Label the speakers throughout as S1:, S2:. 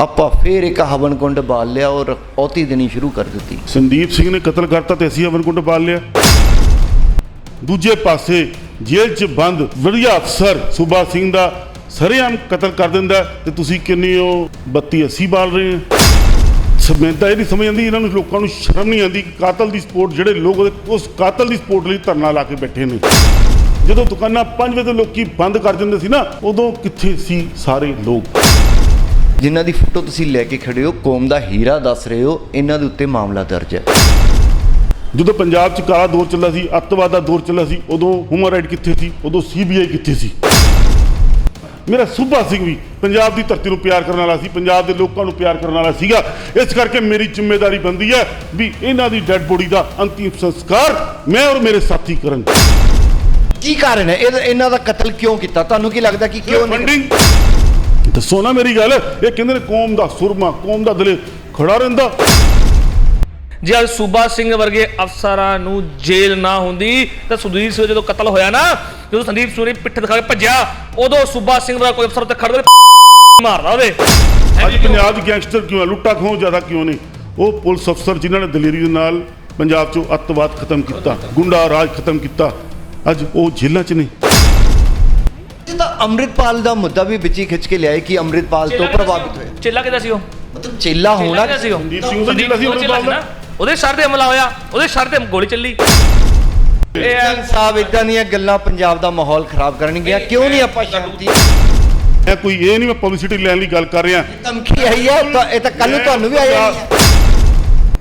S1: ਆਪਾਂ ਫੇਰ ਇੱਕ ਹਵਨ ਕੁੰਡ ਬਾਲ ਲਿਆ ਔਰ ਔਤੀ ਦੇਣੀ ਸ਼ੁਰੂ ਕਰ ਦਿੱਤੀ।
S2: ਸੰਦੀਪ ਸਿੰਘ ਨੇ ਕਤਲ ਕਰਤਾ ਤੇ ਅਸੀਂ ਅਮਨਕੁੰਡ ਬਾਲ ਲਿਆ। ਦੂਜੇ ਪਾਸੇ ਜੇਲ੍ਹ 'ਚ ਬੰਦ ਵਧੀਆ ਅਫਸਰ ਸੁਬਾ ਸਿੰਘ ਦਾ ਸਰੇਆਮ ਕਤਲ ਕਰ ਦਿੰਦਾ ਹੈ ਤੇ ਤੁਸੀਂ ਕਿੰਨੀ ਉਹ 32 80 ਬਾਲ ਰਹੇ ਹੋ? ਸਮੇਂਤਾ ਇਹ ਨਹੀਂ ਸਮਝ ਆਉਂਦੀ ਇਹਨਾਂ ਨੂੰ ਲੋਕਾਂ ਨੂੰ ਸ਼ਰਮ ਨਹੀਂ ਆਉਂਦੀ ਕਾਤਲ ਦੀ ਸਪੋਰਟ ਜਿਹੜੇ ਲੋਕ ਉਹਦੇ- ਉਸ ਕਾਤਲ ਦੀ ਸਪੋਰਟ ਲਈ ਧਰਨਾ ਲਾ ਕੇ ਬੈਠੇ ਨੇ। ਜਦੋਂ ਦੁਕਾਨਾਂ 5 ਵਜੇ ਤੋਂ ਲੋਕੀ ਬੰਦ ਕਰ ਦਿੰਦੇ ਸੀ ਨਾ, ਉਦੋਂ ਕਿੱਥੇ ਸੀ ਸਾਰੇ ਲੋਕ?
S1: ਜਿਨ੍ਹਾਂ ਦੀ ਫੋਟੋ ਤੁਸੀਂ ਲੈ ਕੇ ਖੜੇ ਹੋ ਕੌਮ ਦਾ ਹੀਰਾ ਦੱਸ ਰਹੇ ਹੋ ਇਹਨਾਂ ਦੇ ਉੱਤੇ ਮਾਮਲਾ ਦਰਜ ਹੈ।
S2: ਜਦੋਂ ਪੰਜਾਬ 'ਚ ਕਾਲਾ ਦੌਰ ਚੱਲਦਾ ਸੀ ਅੱਤਵਾਦ ਦਾ ਦੌਰ ਚੱਲਦਾ ਸੀ ਉਦੋਂ ਹਿਊਮਨ ਰਾਈਟ ਕਿੱਥੇ ਸੀ ਉਦੋਂ ਸੀਬੀਆਈ ਕਿੱਥੇ ਸੀ? ਮੇਰਾ ਸੁਭਾ ਸਿੰਘ ਵੀ ਪੰਜਾਬ ਦੀ ਧਰਤੀ ਨੂੰ ਪਿਆਰ ਕਰਨ ਵਾਲਾ ਸੀ ਪੰਜਾਬ ਦੇ ਲੋਕਾਂ ਨੂੰ ਪਿਆਰ ਕਰਨ ਵਾਲਾ ਸੀਗਾ। ਇਸ ਕਰਕੇ ਮੇਰੀ ਜ਼ਿੰਮੇਵਾਰੀ ਬਣਦੀ ਹੈ ਵੀ ਇਹਨਾਂ ਦੀ ਡੈੱਡ ਬੋਡੀ ਦਾ ਅੰਤਿਮ ਸੰਸਕਾਰ ਮੈਂ ਔਰ ਮੇਰੇ ਸਾਥੀ ਕਰਨ
S1: ਕੀ ਕਾਰਨ ਹੈ? ਇਹ- ਇਹਨਾਂ ਦਾ ਕਤਲ ਕਿਉਂ ਕੀਤਾ? ਤੁਹਾਨੂੰ ਕੀ ਲੱਗਦਾ ਕਿ ਕਿਉਂ ਨਹੀਂ
S2: ਫੰਡਿੰਗ ਦੱਸੋ ਨਾ ਮੇਰੀ ਗੱਲ ਇਹ ਕਹਿੰਦੇ ਨੇ ਕੌਮ ਦਾ ਸੁਰਮਾ ਕੌਮ ਦਾ ਦਿਲ ਖੜਾ ਰਹਿੰਦਾ।
S3: ਜੇ ਅੱਜ ਸੂਬਾ ਸਿੰਘ ਵਰਗੇ ਅਫਸਰਾਂ ਨੂੰ ਜੇਲ੍ਹ ਨਾ ਹੁੰਦੀ ਤਾਂ ਸੁਦੀਰ ਸਿੰਘ ਜਦੋਂ ਕਤਲ ਹੋਇਆ ਨਾ ਜਦੋਂ ਸੰਦੀਪ ਸੂਰੀ ਪਿੱਠ ਦਿਖਾ ਕੇ ਭੱਜਿਆ ਉਦੋਂ ਸੂਬਾ ਸਿੰਘ ਵਰਗਾ ਕੋਈ ਅਫਸਰ ਤੇ ਖੜਦੇ ਮਾਰਦਾ ਉਹਦੇ
S2: ਅੱਜ ਪੰਜਾਬ 'ਚ ਗੈਂਗਸਟਰ ਕਿਉਂ ਹੈ? ਲੁੱਟਾ ਖੋਹ ਜ਼ਿਆਦਾ ਕਿਉਂ ਨੇ? ਉਹ ਪੁਲਿਸ ਅਫਸਰ ਜਿਨ੍ਹਾਂ ਨੇ ਦਲੇਰੀ ਦੇ ਨਾਲ ਪੰਜਾਬ 'ਚੋਂ ਅੱਤਵਾਦ ਖਤਮ ਕੀਤਾ ਗੁੰਡਾ ਰਾਜ ਖਤਮ ਕੀਤਾ ਅੱਜ ਉਹ ਜੇਲ੍ਹਾਂ 'ਚ ਨੇ।
S1: ਇਹ ਤਾਂ ਅੰਮ੍ਰਿਤਪਾਲ ਦਾ ਮੁੱਦਾ ਵੀ ਵਿੱਚ ਹੀ ਖਿੱਚ ਕੇ ਲਿਆਏ ਕਿ ਅੰਮ੍ਰਿਤਪਾਲ ਤੋਂ ਪ੍ਰਭਾਵਿਤ ਹੋਏ
S3: ਚੇਲਾ ਕਿਹਦਾ ਸੀ ਉਹ?
S1: ਮਤਲਬ ਚੇਲਾ ਹੋਣਾ
S3: ਸੀ ਉਹ?
S2: ਸੰਦੀਪ ਸਿੰਘ ਦਾ ਚੇਲਾ ਸੀ
S3: ਸਿੰਘ ਦਾ ਉਹਦੇ ਸਰ ਤੇ ਹਮਲਾ ਹੋਇਆ। ਉਹਦੇ ਸਰ ਤੇ ਗੋਲੀ ਚੱਲੀ। ਇਹ
S1: ਸਾਹਿਬ ਇਦਾਂ ਦੀਆਂ ਗੱਲਾਂ ਪੰਜਾਬ ਦਾ ਮਾਹੌਲ ਖਰਾਬ ਕਰਨਗੀਆਂ ਕਿਉਂ ਨਹੀਂ ਆਪਾਂ ਸ਼ਾਂਤੀ?
S2: ਇਹ ਕੋਈ ਇਹ ਨਹੀਂ ਮੈਂ ਪਬਲਿਸਿਟੀ ਲੈਣ ਲਈ ਗੱਲ ਕਰ ਰਿਹਾ।
S1: ਧਮਕੀ ਆਈ ਹੈ ਤਾਂ ਇਹ ਤਾਂ ਕੱਲ ਨੂੰ ਤੁਹਾਨੂੰ ਵੀ ਆ ਜਾਣੀ ਹੈ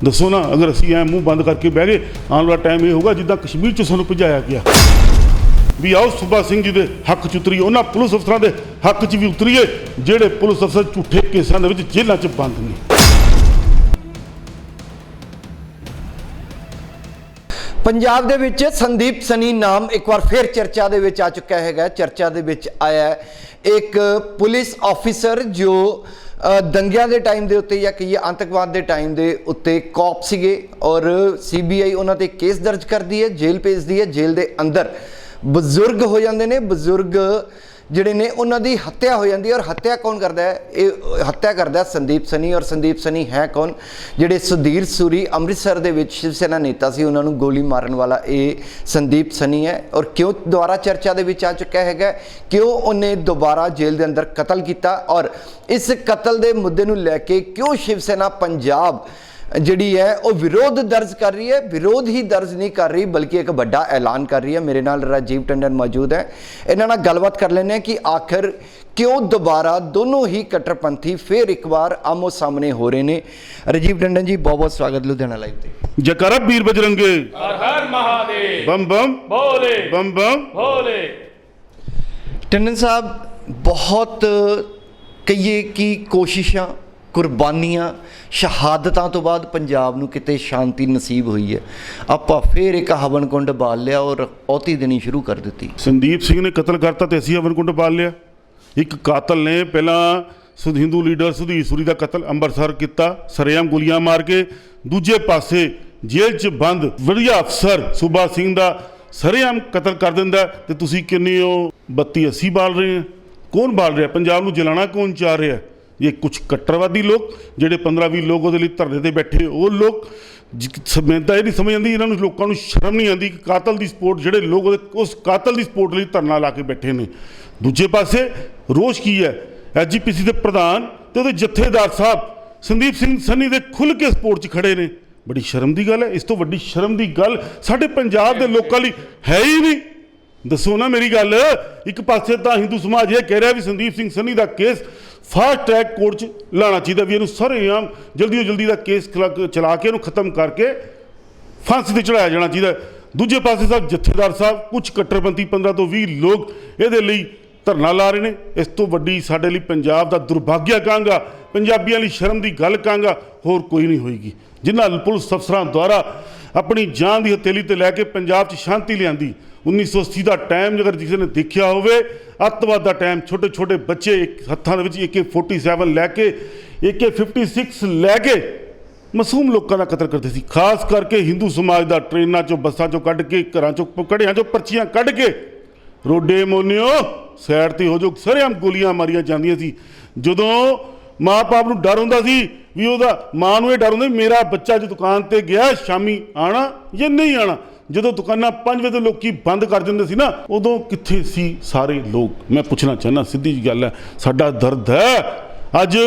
S2: ਦੱਸੋ ਨਾ ਅਗਰ ਅਸੀਂ ਐ ਮੂੰਹ ਬੰਦ ਕਰਕੇ ਬਹਿ ਗਏ ਆਉਣ ਵਾਲਾ ਟਾਈਮ ਇਹ ਹੋਊਗਾ ਜਿੱਦਾਂ ਕਸ਼ਮੀਰ 'ਚ ਸਾਨੂੰ ਭਜਾਇਆ ਗਿਆ। ਵੀ ਆਓ ਸੁਭਾ ਸਿੰਘ ਜੀ ਦੇ ਹੱਕ 'ਚ ਉਤਰੀਏ ਉਹਨਾਂ ਪੁਲਿਸ ਅਫਸਰਾਂ ਦੇ ਹੱਕ 'ਚ ਵੀ ਉਤਰੀਏ ਜਿਹੜੇ ਪੁਲਿਸ ਅਫਸਰ ਝੂਠੇ ਕੇਸਾਂ ਦੇ ਵਿੱਚ ਜੇਲ੍ਹਾਂ 'ਚ ਬੰਦ ਨੇ।
S1: ਪੰਜਾਬ ਦੇ ਵਿੱਚ ਸੰਦੀਪ ਸਨੀ ਨਾਮ ਇੱਕ ਵਾਰ ਫਿਰ ਚਰਚਾ ਦੇ ਵਿੱਚ ਆ ਚੁੱਕਾ ਹੈਗਾ। ਚਰਚਾ ਦੇ ਵਿੱਚ ਆਇਆ ਇੱਕ ਪੁਲਿਸ ਆਫੀਸਰ ਜੋ ਅ, ਦੰਗਿਆਂ ਦੇ ਟਾਈਮ ਦੇ ਉੱਤੇ ਜਾਂ ਕਹੀਏ ਆਤੰਕਵਾਦ ਦੇ ਟਾਈਮ ਦੇ ਉੱਤੇ ਕੌਪ ਸੀਗੇ ਔਰ ਸੀਬੀਆਈ ਉਹਨਾਂ ਤੇ ਕੇਸ ਦਰਜ ਕਰਦੀ ਹੈ ਜੇਲ੍ਹ ਭੇਜਦੀ ਹੈ ਜੇਲ੍ਹ ਦੇ ਅੰਦਰ। ਬਜ਼ੁਰਗ ਹੋ ਜਾਂਦੇ ਨੇ, ਬਜ਼ੁਰਗ ਜਿਹੜੇ ਨੇ ਉਹਨਾਂ ਦੀ ਹੱਤਿਆ ਹੋ ਜਾਂਦੀ ਹੈ ਔਰ ਹੱਤਿਆ ਕੌਣ ਕਰਦਾ ਹੈ? ਇਹ ਹੱਤਿਆ ਕਰਦਾ ਸੰਦੀਪ ਸਨੀ ਔਰ ਸੰਦੀਪ ਸਨੀ ਹੈ ਕੌਣ? ਜਿਹੜੇ ਸੁਧੀਰ ਸੂਰੀ ਅੰਮ੍ਰਿਤਸਰ ਦੇ ਵਿੱਚ ਸ਼ਿਵ ਸੈਨਾ ਨੇਤਾ ਸੀ, ਉਹਨਾਂ ਨੂੰ ਗੋਲੀ ਮਾਰਨ ਵਾਲਾ ਇਹ ਸੰਦੀਪ ਸਨੀ ਹੈ ਔਰ ਕਿਉਂ ਦੁਬਾਰਾ ਚਰਚਾ ਦੇ ਵਿੱਚ ਆ ਚੁੱਕਾ ਹੈਗਾ ਕਿਉਂ ਉਹਨੇ ਦੁਬਾਰਾ ਜੇਲ੍ਹ ਦੇ ਅੰਦਰ ਕਤਲ ਕੀਤਾ ਔਰ ਇਸ ਕਤਲ ਦੇ ਮੁੱਦੇ ਨੂੰ ਲੈ ਕੇ ਕਿਉਂ ਸ਼ਿਵ ਸੈਨਾ ਪੰਜਾਬ ਜਿਹੜੀ ਹੈ ਉਹ ਵਿਰੋਧ ਦਰਜ ਕਰ ਰਹੀ ਹੈ। ਵਿਰੋਧ ਹੀ ਦਰਜ ਨਹੀਂ ਕਰ ਰਹੀ ਬਲਕਿ ਇੱਕ ਵੱਡਾ ਐਲਾਨ ਕਰ ਰਹੀ ਹੈ। ਮੇਰੇ ਨਾਲ ਰਾਜੀਵ ਟੰਡਨ ਮੌਜੂਦ ਹੈ। ਇਹਨਾਂ ਨਾਲ ਗੱਲਬਾਤ ਕਰ ਲੈਂਦੇ ਹਾਂ ਕਿ ਆਖਰ ਕਿਉਂ ਦੁਬਾਰਾ ਦੋਨੋਂ ਹੀ ਕੱਟੜਪੰਥੀ ਫੇਰ ਇੱਕ ਵਾਰ ਆਮੋ ਸਾਹਮਣੇ ਹੋ ਰਹੇ ਨੇ। ਰਾਜੀਵ ਟੰਡਨ ਜੀ ਬਹੁਤ ਬਹੁਤ ਸਵਾਗਤ ਲੁਧਿਆਣਾ ਲਾਈਵ ਤੇ।
S2: ਜਕਰ ਵੀਰ ਬਜਰੰਗੇ।
S3: ਹਰ ਹਰ ਮਹਾਦੇਵ।
S2: ਬੰਮ ਬੰਮ
S3: ਭੋਲੇ।
S2: ਬੰਮ ਬੰਮ
S3: ਭੋਲੇ।
S1: ਟੰਡਨ ਸਾਹਿਬ ਬਹੁਤ ਕਹੀਏ ਕਿ ਕੋਸ਼ਿਸ਼ਾਂ ਕੁਰਬਾਨੀਆਂ ਸ਼ਹਾਦਤਾਂ ਤੋਂ ਬਾਅਦ ਪੰਜਾਬ ਨੂੰ ਕਿਤੇ ਸ਼ਾਂਤੀ ਨਸੀਬ ਹੋਈ ਹੈ। ਆਪਾਂ ਫੇਰ ਇੱਕ ਹਵਨ ਕੁੰਡ ਬਾਲ ਲਿਆ ਔਰ ਔਤੀ ਦੇਣੀ ਸ਼ੁਰੂ ਕਰ ਦਿੱਤੀ।
S2: ਸੰਦੀਪ ਸਿੰਘ ਨੇ ਕਤਲ ਕਰਤਾ ਤੇ ਅਸੀਂ ਅਮਨਕੁੰਡ ਬਾਲ ਲਿਆ। ਇੱਕ ਕਾਤਲ ਨੇ ਪਹਿਲਾਂ ਸੁਧ, ਹਿੰਦੂ ਲੀਡਰ ਸੁਧੀਰ ਸੂਰੀ ਦਾ ਕਤਲ ਅੰਮ੍ਰਿਤਸਰ ਕੀਤਾ, ਸਰੇਆਮ ਗੋਲੀਆਂ ਮਾਰ ਕੇ। ਦੂਜੇ ਪਾਸੇ ਜੇਲ੍ਹ 'ਚ ਬੰਦ, ਵਧੀਆ ਅਫਸਰ ਸੁਭਾ ਸਿੰਘ ਦਾ ਸਰੇਆਮ ਕਤਲ ਕਰ ਦਿੰਦਾ ਹੈ। ਤੇ ਤੁਸੀਂ ਕਿੰਨੀ ਉਹ 32 80 ਬਾਲ ਰਹੇ ਹੋ। ਕੌਣ ਬਾਲ ਰਿਹਾ? ਪੰਜਾਬ ਨੂੰ ਜਲਾਣਾ ਕੌਣ ਚਾਹ ਰਿਹਾ ਇਹ ਕੁਝ ਕੱਟਰਵਾਦੀ ਲੋਕ, ਜਿਹੜੇ 15 20 ਲੋਕ ਉਹਦੇ ਲਈ ਧਰਨੇ ਤੇ ਬੈਠੇ ਉਹ ਲੋਕ ਸਮੇਂਤਾ ਇਹ ਨਹੀਂ ਸਮਝ ਆਉਂਦੀ ਇਹਨਾਂ ਨੂੰ ਲੋਕਾਂ ਨੂੰ ਸ਼ਰਮ ਨਹੀਂ ਆਉਂਦੀ ਕਿ ਕਾਤਲ ਦੀ ਸਪੋਰਟ, ਜਿਹੜੇ ਲੋਕ ਉਹਦੇ- ਉਸ ਕਾਤਲ ਦੀ ਸਪੋਰਟ ਲਈ ਧਰਨਾ ਲਾ ਕੇ ਬੈਠੇ ਨੇ। ਦੂਜੇ ਪਾਸੇ ਰੋਸ਼ ਕੀ ਹੈ? ਐਜੀਪੀਸੀ ਦੇ ਪ੍ਰਧਾਨ ਤੇ ਉਹਦੇ ਜਥੇਦਾਰ ਸਾਹਿਬ ਸੰਦੀਪ ਸਿੰਘ ਸੰਨੀ ਦੇ ਖੁੱਲ ਕੇ ਸਪੋਰਟ 'ਚ ਖੜੇ ਨੇ। ਬੜੀ ਸ਼ਰਮ ਦੀ ਗੱਲ ਹੈ, ਇਸ ਤੋਂ ਵੱਡੀ ਸ਼ਰਮ ਦੀ ਗੱਲ ਸਾਡੇ ਪੰਜਾਬ ਦੇ ਲੋਕਾਂ ਲਈ ਹੈ ਹੀ ਨਹੀਂ। ਦੱਸੋ ਨਾ ਮੇਰੀ ਗੱਲ, ਇੱਕ ਪਾਸੇ ਤਾਂ ਹਿੰਦੂ ਸਮਾਜ ਇਹ ਕਹਿ ਰਿਹਾ ਵੀ ਸੰਦੀਪ ਸਿੰਘ ਸੰਨੀ ਦਾ ਕੇਸ ਫਾਸਟ ਟਰੈਕ ਕੋਰਟ 'ਚ ਲਾਣਾ ਚਾਹੀਦਾ ਵੀ ਇਹਨੂੰ ਸਰੇਆਮ ਜਲਦੀ ਤੋਂ ਜਲਦੀ ਦਾ ਕੇਸ ਖਿਲਾ- ਚਲਾ ਕੇ ਇਹਨੂੰ ਖਤਮ ਕਰਕੇ ਫਾਂਸੀ ਤੇ ਚੜਾਇਆ ਜਾਣਾ ਚਾਹੀਦਾ ਦੂਜੇ ਪਾਸੇ ਸਾਹਿਬ ਜਥੇਦਾਰ ਸਾਹਿਬ ਕੁਝ ਕੱਟੜਪੰਥੀ 15 ਤੋਂ 20 ਲੋਕ ਇਹਦੇ ਲਈ ਧਰਨਾ ਲਾ ਰਹੇ ਨੇ। ਇਸ ਤੋਂ ਵੱਡੀ ਸਾਡੇ ਲਈ ਪੰਜਾਬ ਦਾ ਦੁਰਭਾਗਿਆ ਕਹਾਂਗਾ ਪੰਜਾਬੀਆਂ ਲਈ ਸ਼ਰਮ ਦੀ ਗੱਲ ਕਹਾਂਗਾ ਹੋਰ ਕੋਈ ਨਹੀਂ ਹੋਏਗੀ। ਜਿਨ੍ਹਾਂ ਪੁਲਿਸ ਅਫਸਰਾਂ ਦੁਆਰਾ ਆਪਣੀ ਜਾਨ ਦੀ ਹਥੇਲੀ ਤੇ ਲੈ ਕੇ ਪੰਜਾਬ 'ਚ ਸ਼ਾਂਤੀ ਲਿਆਂਦੀ। 1980 ਦਾ ਟਾਈਮ ਜੇਕਰ ਕਿਸੇ ਨੇ ਦੇਖਿਆ ਹੋਵੇ, ਅੱਤਵਾਦ ਦਾ ਟਾਈਮ ਛੋਟੇ ਛੋਟੇ ਬੱਚੇ ਇੱਕ ਹੱਥਾਂ ਦੇ ਵਿੱਚ AK47 ਲੈ ਕੇ AK56 ਲੈ ਕੇ ਮਾਸੂਮ ਲੋਕਾਂ ਦਾ ਕਤਲ ਕਰਦੇ ਸੀ। ਖਾਸ ਕਰਕੇ ਹਿੰਦੂ ਸਮਾਜ ਦਾ ਟ੍ਰੇਨਾਂ ਚੋਂ, ਬੱਸਾਂ ਚੋਂ ਕੱਢ ਕੇ, ਘਰਾਂ ਚੋਂ ਕੜਿਆਂ ਚੋਂ ਪਰਚੀਆਂ ਕੱਢ ਕੇ, ਰੋਡੇ ਮੋਨਿਓ, ਸਾਈਡ ਤੇ ਹੋ ਜੋ, ਸਰੇਆਮ ਗੋਲੀਆਂ ਮਾਰੀਆਂ ਜਾਂਦੀਆਂ ਸੀ। ਜਦੋਂ ਮਾਂ-ਬਾਪ ਨੂੰ ਡਰ ਹੁੰਦਾ ਸੀ ਵੀ ਉਹਦਾ ਮਾਂ ਨੂੰ ਇਹ ਡਰ ਹੁੰਦਾ ਮੇਰਾ ਬੱਚਾ ਜੇ ਦੁਕਾਨ ਤੇ ਗਿਆ, ਸ਼ਾਮੀ ਆਣਾ ਜਾਂ ਨਹੀਂ ਆਣਾ। ਜਦੋਂ ਦੁਕਾਨਾਂ 5 ਵਜੇ ਤੋਂ ਲੋਕੀ ਬੰਦ ਕਰ ਦਿੰਦੇ ਸੀ ਨਾ, ਉਦੋਂ ਕਿੱਥੇ ਸੀ ਸਾਰੇ ਲੋਕ? ਮੈਂ ਪੁੱਛਣਾ ਚਾਹੁੰਦਾ, ਸਿੱਧੀ ਜੀ ਗੱਲ ਹੈ, ਸਾਡਾ ਦਰਦ ਹੈ। ਅੱਜ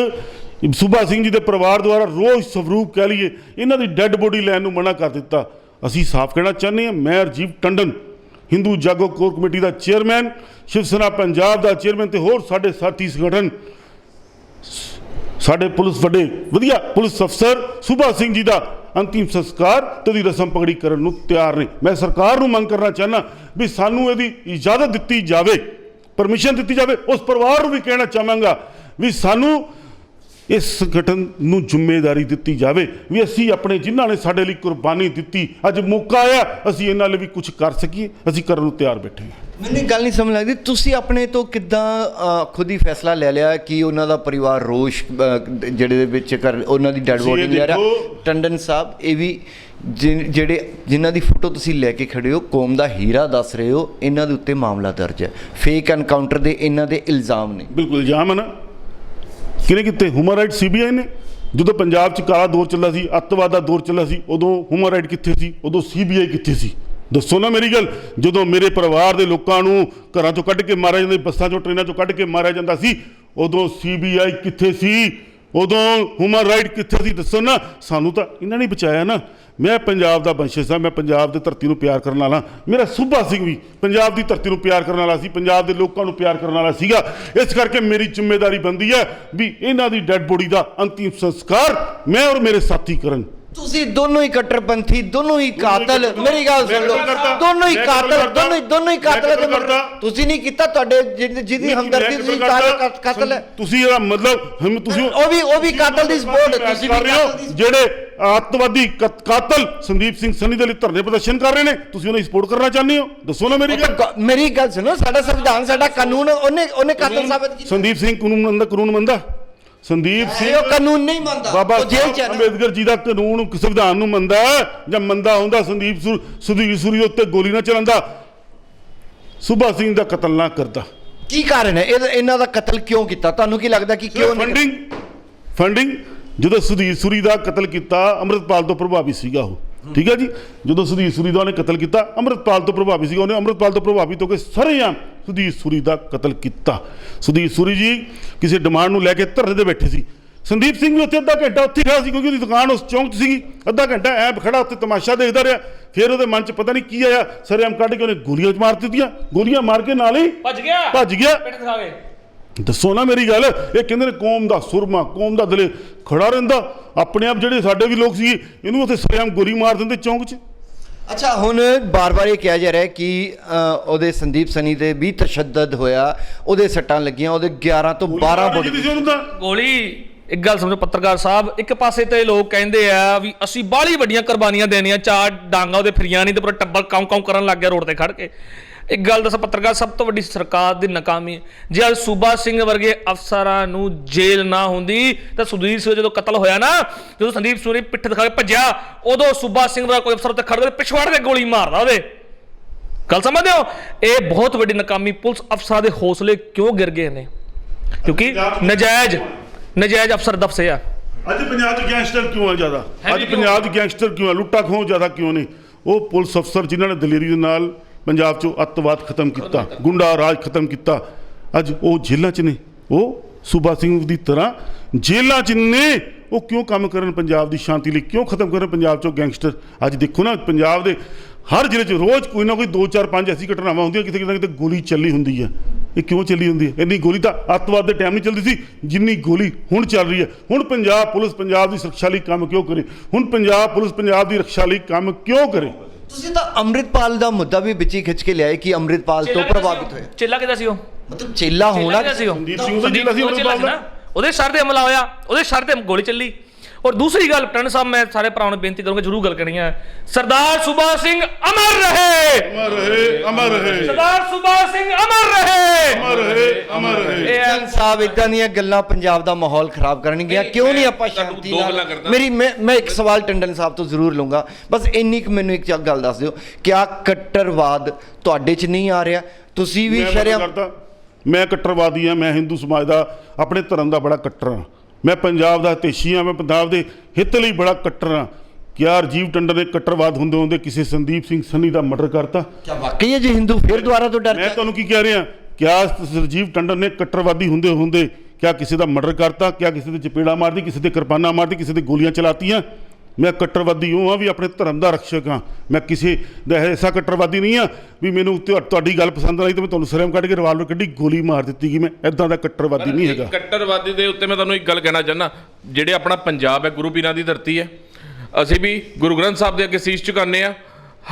S2: ਸੁਭਾ ਸਿੰਘ ਜੀ ਦੇ ਪਰਿਵਾਰ ਦੁਆਰਾ ਰੋਜ਼ ਸਵਰੂਪ ਕਹਿ ਲਈਏ, ਇਹਨਾਂ ਦੀ ਡੈੱਡ ਬੋਡੀ ਲੈਣ ਨੂੰ ਮਨਾ ਕਰ ਦਿੱਤਾ। ਅਸੀਂ ਸਾਫ਼ ਕਹਿਣਾ ਚਾਹੁੰਦੇ ਹਾਂ, ਮੈਂ ਰਜੀਵ ਟੰਡਨ, ਹਿੰਦੂ ਜਾਗੋ ਕੋਰ ਕਮੇਟੀ ਦਾ ਚੇਅਰਮੈਨ, ਸ਼ਿਵ ਸੈਨਾ ਪੰਜਾਬ ਦਾ ਚੇਅਰਮੈਨ ਤੇ ਹੋਰ ਸਾਡੇ ਸਾਥੀ ਸੰਗਠਨ ਸਾਡੇ ਪੁਲਿਸ ਵੱਡੇ, ਵਧੀਆ ਪੁਲਿਸ ਅਫਸਰ ਸੁਭਾ ਸਿੰਘ ਜੀ ਦਾ ਅੰਤਿਮ ਸੰਸਕਾਰ ਤੇ ਦੀ ਰਸਮ ਪਗੜੀ ਕਰਨ ਨੂੰ ਤਿਆਰ ਨੇ। ਮੈਂ ਸਰਕਾਰ ਨੂੰ ਮੰਗ ਕਰਨਾ ਚਾਹੁੰਦਾ ਵੀ ਸਾਨੂੰ ਇਹਦੀ ਇਜਾਜ਼ਤ ਦਿੱਤੀ ਜਾਵੇ, ਪਰਮਿਸ਼ਨ ਦਿੱਤੀ ਜਾਵੇ। ਉਸ ਪਰਿਵਾਰ ਨੂੰ ਵੀ ਕਹਿਣਾ ਚਾਹਾਂਗਾ ਵੀ ਸਾਨੂੰ ਇਸ ਸੰਗਠਨ ਨੂੰ ਜ਼ਿੰਮੇਵਾਰੀ ਦਿੱਤੀ ਜਾਵੇ ਵੀ ਅਸੀਂ ਆਪਣੇ ਜਿਨ੍ਹਾਂ ਨੇ ਸਾਡੇ ਲਈ ਕੁਰਬਾਨੀ ਦਿੱਤੀ ਅੱਜ ਮੌਕਾ ਆਇਆ ਅਸੀਂ ਇਹਨਾਂ ਲਈ ਵੀ ਕੁਝ ਕਰ ਸਕੀਏ ਅਸੀਂ ਕਰਨ ਨੂੰ ਤਿਆਰ ਬੈਠੇ ਹਾਂ।
S1: ਮੈਨੂੰ ਇੱਕ ਗੱਲ ਨਹੀਂ ਸਮਝ ਲੱਗਦੀ ਤੁਸੀਂ ਆਪਣੇ ਤੋਂ ਕਿੱਦਾਂ ਖੁਦ ਹੀ ਫੈਸਲਾ ਲੈ ਲਿਆ ਕਿ ਉਹਨਾਂ ਦਾ ਪਰਿਵਾਰ ਰੋਸ਼ ਜਿਹੜੇ ਦੇ ਵਿੱਚ ਕਰ ਉਹਨਾਂ ਦੀ ਡੈਡ ਬੋਡੀ
S2: ਇਹ
S1: ਲੈ ਰਿਹਾ? ਟੰਡਨ ਸਾਹਿਬ ਇਹ ਵੀ ਜਿਹੜੇ ਜਿਨ੍ਹਾਂ ਦੀ ਫੋਟੋ ਤੁਸੀਂ ਲੈ ਕੇ ਖੜੇ ਹੋ ਕੌਮ ਦਾ ਹੀਰਾ ਦੱਸ ਰਹੇ ਹੋ ਇਹਨਾਂ ਦੇ ਉੱਤੇ ਮਾਮਲਾ ਦਰਜ ਹੈ। ਫੇਕ ਐਨਕਾਊਂਟਰ ਦੇ ਇਹਨਾਂ ਦੇ ਇਲਜ਼ਾਮ ਨੇ।
S2: ਬਿਲਕੁਲ ਇਲਜ਼ਾਮ ਹੈ ਨਾ। ਕਿਹਨੇ ਕੀਤੇ? ਹਿਊਮਨ ਰਾਈਟ ਸੀਬੀਆਈ ਨੇ। ਜਦੋਂ ਪੰਜਾਬ 'ਚ ਕਾਲਾ ਦੌਰ ਚੱਲਦਾ ਸੀ, ਅੱਤਵਾਦ ਦਾ ਦੌਰ ਚੱਲਦਾ ਸੀ, ਉਦੋਂ ਹਿਊਮਨ ਰਾਈਟ ਕਿੱਥੇ ਸੀ? ਉਦੋਂ ਸੀਬੀਆਈ ਕਿੱਥੇ ਸੀ? ਦੱਸੋ ਨਾ ਮੇਰੀ ਗੱਲ। ਜਦੋਂ ਮੇਰੇ ਪਰਿਵਾਰ ਦੇ ਲੋਕਾਂ ਨੂੰ ਘਰਾਂ ਚੋਂ ਕੱਢ ਕੇ ਮਾਰਿਆ ਜਾਂਦਾ ਬੱਸਾਂ ਚੋਂ, ਟ੍ਰੇਨਾਂ ਚੋਂ ਕੱਢ ਕੇ ਮਾਰਿਆ ਜਾਂਦਾ ਸੀ, ਉਦੋਂ ਸੀਬੀਆਈ ਕਿੱਥੇ ਸੀ? ਉਦੋਂ ਹਿਊਮਨ ਰਾਈਟ ਕਿੱਥੇ ਸੀ? ਦੱਸੋ ਨਾ। ਸਾਨੂੰ ਤਾਂ ਇਹਨਾਂ ਨੇ ਬਚਾਇਆ ਨਾ। ਮੈਂ ਪੰਜਾਬ ਦਾ ਬੰਸ਼ਜ ਹਾਂ, ਮੈਂ ਪੰਜਾਬ ਦੀ ਧਰਤੀ ਨੂੰ ਪਿਆਰ ਕਰਨ ਵਾਲਾ। ਮੇਰਾ ਸੁਭਾ ਸਿੰਘ ਵੀ ਪੰਜਾਬ ਦੀ ਧਰਤੀ ਨੂੰ ਪਿਆਰ ਕਰਨ ਵਾਲਾ ਸੀ, ਪੰਜਾਬ ਦੇ ਲੋਕਾਂ ਨੂੰ ਪਿਆਰ ਕਰਨ ਵਾਲਾ ਸੀਗਾ। ਇਸ ਕਰਕੇ ਮੇਰੀ ਜ਼ਿੰਮੇਵਾਰੀ ਬਣਦੀ ਹੈ ਵੀ ਇਹਨਾਂ ਦੀ ਡੈੱਡ ਬੋਡੀ ਦਾ ਅੰਤਿਮ ਸੰਸਕਾਰ ਮੈਂ ਔਰ ਮੇਰੇ ਸਾਥੀ ਕਰਨ।
S1: ਤੁਸੀਂ ਦੋਨੋਂ ਹੀ ਕੱਟਰਪੰਥੀ ਦੋਨੋਂ ਹੀ ਕਾਤਲ। ਮੇਰੀ ਗੱਲ ਸੁਣ ਲਓ? ਦੋਨੋਂ ਹੀ ਕਾਤਲ? ਦੋਨੋਂ ਹੀ ਦੋਨੋਂ ਹੀ ਕਾਤਲ।
S2: ਕਰਦਾ?
S1: ਤੁਸੀਂ ਨਹੀਂ ਕੀਤਾ ਤੁਹਾਡੇ ਜਿਹਦੀ ਹਮਦਰਦੀ ਤੁਸੀਂ ਕਾਤਲ ਕਾਤਲ
S2: ਤੁਸੀਂ ਇਹਦਾ ਮਤਲਬ ਤੁਸੀਂ
S1: ਉਹ ਵੀ ਉਹ ਵੀ ਕਾਤਲ ਦੀ ਸਪੋਰਟ ਤੁਸੀਂ ਵੀ ਦੀ
S2: ਜਿਹੜੇ ਅੱਤਵਾਦੀ ਕਤ- ਕਾਤਲ ਸੰਦੀਪ ਸਿੰਘ ਸੰਨੀ ਦੇ ਲਈ ਧਰਨੇ ਪ੍ਰਦਰਸ਼ਨ ਕਰ ਰਹੇ ਨੇ ਤੁਸੀਂ ਉਹਨਾਂ ਦੀ ਸਪੋਰਟ ਕਰਨਾ ਚਾਹੁੰਦੇ ਹੋ ਦੱਸੋ ਨਾ ਮੇਰੀ ਗੱਲ
S1: ਮੇਰੀ ਗੱਲ ਸੁਣੋ ਸਾਡਾ ਸੰਵਿਧਾਨ ਸਾਡਾ ਕਾਨੂੰਨ ਉਹਨੇ ਉਹਨੇ ਕਾਤਲ ਸਾਬਤ ਕੀਤਾ
S2: ਸੰਦੀਪ ਸਿੰਘ ਕਾਨੂੰਨ ਮੰਨਦਾ ਕਾਨੂੰਨ ਮੰਨਦਾ ਸੰਦੀਪ ਸਿੰਘ
S1: ਇਹ ਉਹ ਕਾਨੂੰਨ ਨਹੀਂ ਮੰਨਦਾ।
S2: ਬਾਬਾ
S1: ਉਹ ਜੇਲ੍ਹ ਚ ਹੈ ਨਾ।
S2: ਅੰਬੇਦਕਰ ਜੀ ਦਾ ਕਾਨੂੰਨ ਸੰਵਿਧਾਨ ਨੂੰ ਮੰਨਦਾ ਹੈ ਜਾਂ ਮੰਨਦਾ ਹੁੰਦਾ ਸੰਦੀਪ ਸੁਧੀਰ ਸੂਰੀ ਦੇ ਉੱਤੇ ਗੋਲੀ ਨਾ ਚਲਾਉਂਦਾ। ਸੁਭਾ ਸਿੰਘ ਦਾ ਕਤਲ ਨਾ ਕਰਦਾ।
S1: ਕੀ ਕਾਰਨ ਹੈ? ਇਹ- ਇਹਨਾਂ ਦਾ ਕਤਲ ਕਿਉਂ ਕੀਤਾ? ਤੁਹਾਨੂੰ ਕੀ ਲੱਗਦਾ ਕਿ ਕਿਉਂ ਨਹੀਂ
S2: ਫੰਡਿੰਗ ਫੰਡਿੰਗ ਜਦੋਂ ਸੁਧੀਰ ਸੂਰੀ ਦਾ ਕਤਲ ਕੀਤਾ ਅੰਮ੍ਰਿਤਪਾਲ ਤੋਂ ਪ੍ਰਭਾਵਿਤ ਸੀਗਾ ਉਹ। ਠੀਕ ਹੈ ਜੀ? ਜਦੋਂ ਸੁਧੀਰ ਸੂਰੀ ਦਾ ਉਹਨੇ ਕਤਲ ਕੀਤਾ ਅੰਮ੍ਰਿਤਪਾਲ ਤੋਂ ਪ੍ਰਭਾਵਿਤ ਸੀਗਾ ਉਹਨੇ। ਅੰਮ੍ਰਿਤਪਾਲ ਤੋਂ ਪ੍ਰਭਾਵਿਤ ਹੋ ਕੇ ਸਰੇਆਮ ਸੁਧੀਰ ਸੂਰੀ ਦਾ ਕਤਲ ਕੀਤਾ। ਸੁਧੀਰ ਸੂਰੀ ਜੀ ਕਿਸੇ ਡਿਮਾਂਡ ਨੂੰ ਲੈ ਕੇ ਧਰਨੇ ਤੇ ਬੈਠੇ ਸੀ। ਸੰਦੀਪ ਸਿੰਘ ਵੀ ਉੱਥੇ ਅੱਧਾ ਘੰਟਾ ਉੱਥੇ ਖੜਾ ਸੀ ਕਿਉਂਕਿ ਉਹਦੀ ਦੁਕਾਨ ਉਸ ਚੌਂਕ 'ਚ ਸੀਗੀ। ਅੱਧਾ ਘੰਟਾ ਐ ਖੜਾ ਉੱਥੇ ਤਮਾਸ਼ਾ ਦੇਖਦਾ ਰਿਹਾ। ਫਿਰ ਉਹਦੇ ਮਨ 'ਚ ਪਤਾ ਨਹੀਂ ਕੀ ਆਇਆ। ਸਰੇਆਮ ਕੱਢ ਕੇ ਉਹਨੇ ਗੋਲੀਆਂ ਮਾਰ ਦਿੱਤੀਆਂ। ਗੋਲੀਆਂ ਮਾਰ ਕੇ ਨਾਲ ਹੀ
S3: ਭੱਜ ਗਿਆ।
S2: ਭੱਜ ਗਿਆ।
S3: ਪਿੱਠ ਦਿਖਾ ਕੇ
S2: ਦੱਸੋ ਨਾ ਮੇਰੀ ਗੱਲ। ਇਹ ਕਹਿੰਦੇ ਨੇ ਕੌਮ ਦਾ ਸੁਰਮਾ ਕੌਮ ਦਾ ਦਿਲੇ ਖੜਾ ਰਹਿੰਦਾ। ਆਪਣੇ ਆਪ ਜਿਹੜੇ ਸਾਡੇ ਵੀ ਲੋਕ ਸੀ ਇਹਨੂੰ ਉੱਥੇ ਸਰੇਆਮ ਗੋਲੀ ਮਾਰ ਦਿੰਦੇ ਚੌਂਕ 'ਚ।
S1: ਅੱਛਾ ਹੁਣ ਬਾਰ-ਬਾਰ ਇਹ ਕਿਹਾ ਜਾ ਰਿਹਾ ਹੈ ਕਿ ਉਹਦੇ ਸੰਦੀਪ ਸਨੀ ਦੇ ਵੀ ਤਸ਼ੱਦਦ ਹੋਇਆ ਉਹਦੇ ਸੱਟਾਂ ਲੱਗੀਆਂ ਉਹਦੇ 11 ਤੋਂ 12
S2: ਬੋਡੀ
S1: ਬੋਡੀ
S2: ਸੀ ਉਹਨੂੰ ਤਾਂ?
S3: ਗੋਲੀ ਇੱਕ ਗੱਲ ਸਮਝੋ ਪੱਤਰਕਾਰ ਸਾਹਿਬ ਇੱਕ ਪਾਸੇ ਤੇ ਲੋਕ ਕਹਿੰਦੇ ਆ ਵੀ ਅਸੀਂ ਬਾਹਲੀ ਵੱਡੀਆਂ ਕੁਰਬਾਨੀਆਂ ਦੇਣੀਆਂ ਚਾਰ ਡਾਂਗਾ ਉਹਦੇ ਫਿਰੀਆਂ ਨਹੀਂ ਤੇ ਪੂਰਾ ਟੱਬਰ ਕਾਉਂ ਕਾਉਂ ਕਰਨ ਲੱਗ ਗਿਆ ਰੋਡ ਤੇ ਖੜ ਕੇ। ਇੱਕ ਗੱਲ ਦੱਸ ਪੱਤਰਕਾਰ ਸਭ ਤੋਂ ਵੱਡੀ ਸਰਕਾਰ ਦੀ ਨਾਕਾਮੀ ਹੈ। ਜੇ ਅੱਜ ਸੂਬਾ ਸਿੰਘ ਵਰਗੇ ਅਫਸਰਾਂ ਨੂੰ ਜੇਲ੍ਹ ਨਾ ਹੁੰਦੀ ਤਾਂ ਸੁਧੀਰ ਸਿੰਘ ਜਦੋਂ ਕਤਲ ਹੋਇਆ ਨਾ ਜਦੋਂ ਸੰਦੀਪ ਸੂਰੀ ਪਿੱਠ ਦਿਖਾ ਕੇ ਭੱਜਿਆ ਉਦੋਂ ਸੂਬਾ ਸਿੰਘ ਵਰਗਾ ਕੋਈ ਅਫਸਰ ਉੱਤੇ ਖੜ ਕੇ ਪਿਛਵਾੜ ਕੇ ਗੋਲੀ ਮਾਰਦਾ ਉਹਦੇ। ਗੱਲ ਸਮਝਦੇ ਹੋ? ਇਹ ਬਹੁਤ ਵੱਡੀ ਨਾਕਾਮੀ ਪੁਲਿਸ ਅਫਸਰਾਂ ਦੇ ਹੌਸਲੇ ਕਿਉਂ ਗਿਰ ਗਏ ਨੇ? ਕਿਉਂਕਿ ਨਜਾਇਜ਼ ਨਜਾਇਜ਼ ਅਫਸਰ ਦਫਸੇ ਆ।
S2: ਅੱਜ ਪੰਜਾਬ 'ਚ ਗੈਂਗਸਟਰ ਕਿਉਂ ਆ ਜ਼ਿਆਦਾ? ਅੱਜ? ਪੰਜਾਬ 'ਚ ਗੈਂਗਸਟਰ ਕਿਉਂ ਆ? ਲੁੱਟਾ ਖੋਹ ਜ਼ਿਆਦਾ ਕਿਉਂ ਨੇ? ਉਹ ਪੁਲਿਸ ਅਫਸਰ ਜਿਨ੍ਹਾਂ ਨੇ ਦਲੇਰੀ ਦੇ ਨਾਲ ਪੰਜਾਬ 'ਚੋਂ ਅੱਤਵਾਦ ਖਤਮ ਕੀਤਾ, ਗੁੰਡਾ ਰਾਜ ਖਤਮ ਕੀਤਾ। ਅੱਜ ਉਹ ਜੇਲ੍ਹਾਂ 'ਚ ਨੇ। ਉਹ ਸੂਬਾ ਸਿੰਘ ਦੀ ਤਰ੍ਹਾਂ ਜੇਲ੍ਹਾਂ 'ਚ ਨੇ। ਉਹ ਕਿਉਂ ਕੰਮ ਕਰਨ ਪੰਜਾਬ ਦੀ ਸ਼ਾਂਤੀ ਲਈ? ਕਿਉਂ ਖਤਮ ਕਰਨ ਪੰਜਾਬ 'ਚੋਂ ਗੈਂਗਸਟਰ? ਅੱਜ ਦੇਖੋ ਨਾ, ਪੰਜਾਬ ਦੇ ਹਰ ਜ਼ਿਲ੍ਹੇ 'ਚ ਰੋਜ਼ ਕੋਈ ਨਾ ਕੋਈ 2 4 5 ਐਸੀ ਘਟਨਾਵਾਂ ਹੁੰਦੀਆਂ ਕਿਤੇ ਕਿਤੇ ਨਾ ਕਿਤੇ ਗੋਲੀ ਚੱਲੀ ਹੁੰਦੀ ਹੈ ਇਹ ਕਿਉਂ ਚੱਲੀ ਹੁੰਦੀ ਹੈ ਇੰਨੀ ਗੋਲੀ ਤਾਂ ਅੱਤਵਾਦ ਦੇ ਟਾਈਮ ਨਹੀਂ ਚੱਲਦੀ ਸੀ, ਜਿੰਨੀ ਗੋਲੀ ਹੁਣ ਚੱਲ ਰਹੀ ਹੈ ਹੁਣ ਪੰਜਾਬ ਪੁਲਿਸ ਪੰਜਾਬ ਦੀ ਸੁਰੱਖਿਆ ਲਈ ਕੰਮ ਕਿਉਂ ਕਰੇ? ਹੁਣ ਪੰਜਾਬ ਪੁਲਿਸ ਪੰਜਾਬ ਦੀ ਰੱਖਿਆ ਲਈ ਕੰਮ ਕਿਉਂ ਕਰੇ?
S1: ਤੁਸੀਂ ਤਾਂ ਅੰਮ੍ਰਿਤਪਾਲ ਦਾ ਮੁੱਦਾ ਵੀ ਵਿੱਚ ਹੀ ਖਿੱਚ ਕੇ ਲਿਆਏ ਕਿ ਅੰਮ੍ਰਿਤਪਾਲ ਤੋਂ ਪ੍ਰਭਾਵਿਤ ਹੋਇਆ।
S3: ਚੇਲਾ ਕਿਹਦਾ ਸੀ ਉਹ?
S1: ਮਤਲਬ ਚੇਲਾ ਹੋਣਾ
S3: ਚੇਲਾ ਸੀ ਉਹ?
S2: ਸੰਦੀਪ ਸਿੰਘ ਦਾ ਚੇਲਾ ਸੀ ਅੰਮ੍ਰਿਤਪਾਲ
S3: ਉਹਦੇ ਸਰ ਤੇ ਹਮਲਾ ਹੋਇਆ। ਉਹਦੇ ਸਰ ਤੇ ਗੋਲੀ ਚੱਲੀ। ਔਰ ਦੂਸਰੀ ਗੱਲ ਟਨ ਸਾਹਿਬ ਮੈਂ ਸਾਰੇ ਭਰਾਵਾਂ ਨੂੰ ਬੇਨਤੀ ਕਰੂੰਗਾ ਜਰੂਰ ਗੱਲ ਕਰਨੀ ਹੈ। ਸਰਦਾਰ ਸੁਭਾ ਸਿੰਘ ਅਮਰ ਰਹੇ।
S2: ਅਮਰ ਰਹੇ ਅਮਰ ਰਹੇ।
S3: ਸਰਦਾਰ ਸੁਭਾ ਸਿੰਘ ਅਮਰ ਰਹੇ।
S2: ਅਮਰ ਰਹੇ ਅਮਰ ਰਹੇ।
S3: ਇਹ
S1: ਸਾਹਿਬ ਇਦਾਂ ਦੀਆਂ ਗੱਲਾਂ ਪੰਜਾਬ ਦਾ ਮਾਹੌਲ ਖਰਾਬ ਕਰਨਗੀਆਂ। ਕਿਉਂ ਨਹੀਂ ਆਪਾਂ ਸ਼ਾਂਤੀ ਨਾਲ। ਮੇਰੀ ਮੈਂ ਮੈਂ ਇੱਕ ਸਵਾਲ ਟੰਡਨ ਸਾਹਿਬ ਤੋਂ ਜ਼ਰੂਰ ਲਵਾਂਗਾ ਬਸ ਇੰਨੀ ਕੁ ਮੈਨੂੰ ਇੱਕ ਗੱਲ ਦੱਸ ਦਿਓ ਕਿਆ ਕੱਟਰਵਾਦ ਤੁਹਾਡੇ 'ਚ ਨਹੀਂ ਆ ਰਿਹਾ। ਤੁਸੀਂ ਵੀ
S2: ਕਰਦਾ। ਮੈਂ ਕੱਟਰਵਾਦੀ ਆ ਮੈਂ ਹਿੰਦੂ ਸਮਾਜ ਦਾ ਆਪਣੇ ਧਰਮ ਦਾ ਬੜਾ ਕੱਟਰ ਹਾਂ। ਮੈਂ ਪੰਜਾਬ ਦਾ ਹਿਤੈਸ਼ੀ ਹਾਂ ਮੈਂ ਪੰਜਾਬ ਦੇ ਹਿੱਤ ਲਈ ਬੜਾ ਕੱਟਰ ਹਾਂ। ਕਿਆ ਰਾਜੀਵ ਟੰਡਨ ਨੇ ਕੱਟਰਵਾਦ ਹੁੰਦੇ ਹੁੰਦੇ ਕਿਸੇ ਸੰਦੀਪ ਸਿੰਘ ਸੰਨੀ ਦਾ ਮਰਡਰ ਕਰਤਾ?
S1: ਕੀ ਵਾਕਈ ਹੈ ਜੀ ਹਿੰਦੂ ਫਿਰ ਦੁਬਾਰਾ ਤੋਂ
S2: ਮੈਂ
S1: ਡਰਦੇ
S2: ਤੁਹਾਨੂੰ ਕੀ ਕਹਿ ਰਿਹਾ? ਕਿਆ ਰਾਜੀਵ ਟੰਡਨ ਨੇ ਕੱਟਰਵਾਦੀ ਹੁੰਦੇ ਹੁੰਦੇ ਕਿਆ ਕਿਸੇ ਦਾ ਮਰਡਰ ਕਰਤਾ? ਕਿਆ ਕਿਸੇ ਦੇ ਚਪੇੜਾ ਮਾਰਦੀ ਕਿਸੇ ਦੇ ਕਿਰਪਾਨਾਂ ਮਾਰਦੀ ਕਿਸੇ ਦੇ ਗੋਲੀਆਂ ਚਲਾਤੀਆਂ? ਮੈਂ ਕੱਟਰਵਾਦੀ ਹਾਂ ਹਾਂ ਵੀ ਆਪਣੇ ਧਰਮ ਦਾ ਰક્ષਕ ਹਾਂ। ਮੈਂ ਕਿਸੇ ਦਾ ਐਸਾ ਕੱਟਰਵਾਦੀ ਨਹੀਂ ਹਾਂ ਵੀ ਮੈਨੂੰ ਤੁਹਾ- ਤੁਹਾਡੀ ਗੱਲ ਪਸੰਦ ਆਈ ਤੇ ਮੈਂ ਤੁਹਾਨੂੰ ਸਰਮ ਕੱਢ ਕੇ ਰਿਵਾਲਵਰ ਕੱਢੀ ਗੋਲੀ ਮਾਰ ਦਿੱਤੀ ਕਿ ਮੈਂ ਐਦਾਂ ਦਾ ਕੱਟਰਵਾਦੀ ਨਹੀਂ ਹੈਗਾ।
S4: ਕੱਟੜਵਾਦੀ ਦੇ ਉੱਤੇ ਮੈਂ ਤੁਹਾਨੂੰ ਇੱਕ ਗੱਲ ਕਹਿਣਾ ਚਾਹੁੰਦਾ ਜਿਹੜੇ ਆਪਣਾ ਪੰਜਾਬ ਹੈ ਗੁਰੂ ਪੀਰਾਂ ਦੀ ਧਰਤੀ ਹੈ। ਅਸੀਂ ਵੀ ਗੁਰੂ ਗ੍ਰੰਥ ਸਾਹਿਬ ਦੇ ਅੱਗੇ ਸੀਸ ਝੁਕਾਉਂਦੇ ਆ